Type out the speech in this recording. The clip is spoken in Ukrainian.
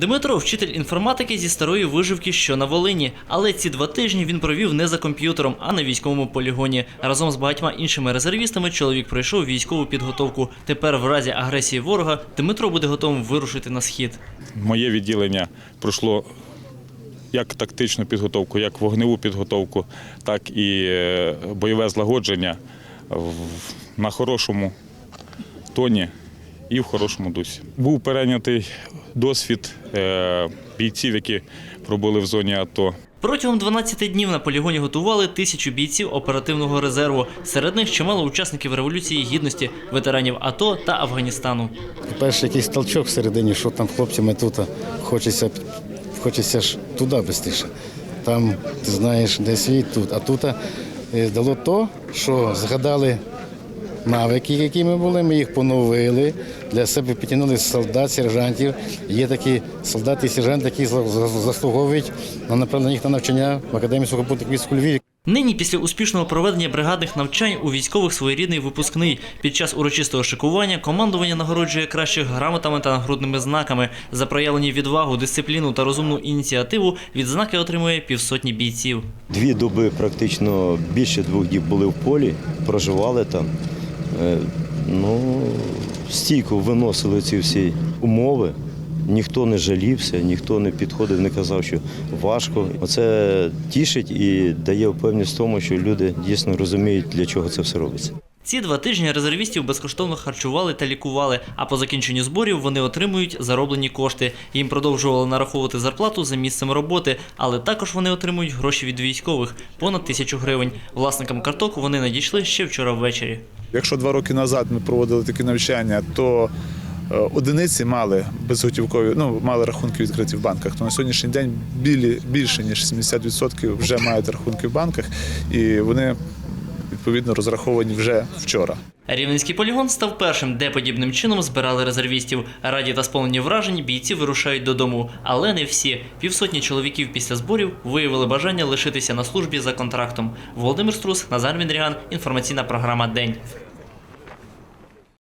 Дмитро вчитель інформатики зі старої виживки, що на Волині. Але ці два тижні він провів не за комп'ютером, а на військовому полігоні. Разом з багатьма іншими резервістами чоловік пройшов військову підготовку. Тепер, в разі агресії ворога, Дмитро буде готовим вирушити на схід. Моє відділення пройшло як тактичну підготовку, як вогневу підготовку, так і е, бойове злагодження на хорошому тоні і в хорошому дусі. Був перейнятий досвід е, бійців, які пробули в зоні АТО. Протягом 12 днів на полігоні готували тисячу бійців оперативного резерву. Серед них чимало учасників революції гідності, ветеранів АТО та Афганістану. Перший якийсь толчок всередині, що там хлопцями тут, хочеться, хочеться ж туди швидше. Там ти знаєш, де світ тут. А тут е, дало то, що згадали навики, які ми були, ми їх поновили, для себе підтягнули солдат, сержантів. Є такі солдати і сержанти, які за- за- заслуговують на направлення їх на навчання в Академії сухопутних військ у Львові. Нині, після успішного проведення бригадних навчань, у військових своєрідний випускний. Під час урочистого шикування командування нагороджує кращих грамотами та нагрудними знаками. За проявлені відвагу, дисципліну та розумну ініціативу відзнаки отримує півсотні бійців. Дві доби, практично більше двох діб були в полі, проживали там. Е, Ну, стійко виносили ці всі умови. Ніхто не жалівся, ніхто не підходив, не казав, що важко. Оце тішить і дає впевненість в тому, що люди дійсно розуміють, для чого це все робиться. Ці два тижні резервістів безкоштовно харчували та лікували, а по закінченню зборів вони отримують зароблені кошти. Їм продовжували нараховувати зарплату за місцем роботи, але також вони отримують гроші від військових понад тисячу гривень. Власникам карток вони надійшли ще вчора ввечері. Якщо два роки назад ми проводили такі навчання, то е, одиниці мали безготівкові, ну мали рахунки відкриті в банках. То на сьогоднішній день більше ніж 70% вже мають рахунки в банках, і вони відповідно розраховані вже вчора. Рівненський полігон став першим, де подібним чином збирали резервістів. Раді та сповнені вражень бійці вирушають додому. Але не всі. Півсотні чоловіків після зборів виявили бажання лишитися на службі за контрактом. Володимир Струс, Назар Міндріган. Інформаційна програма День.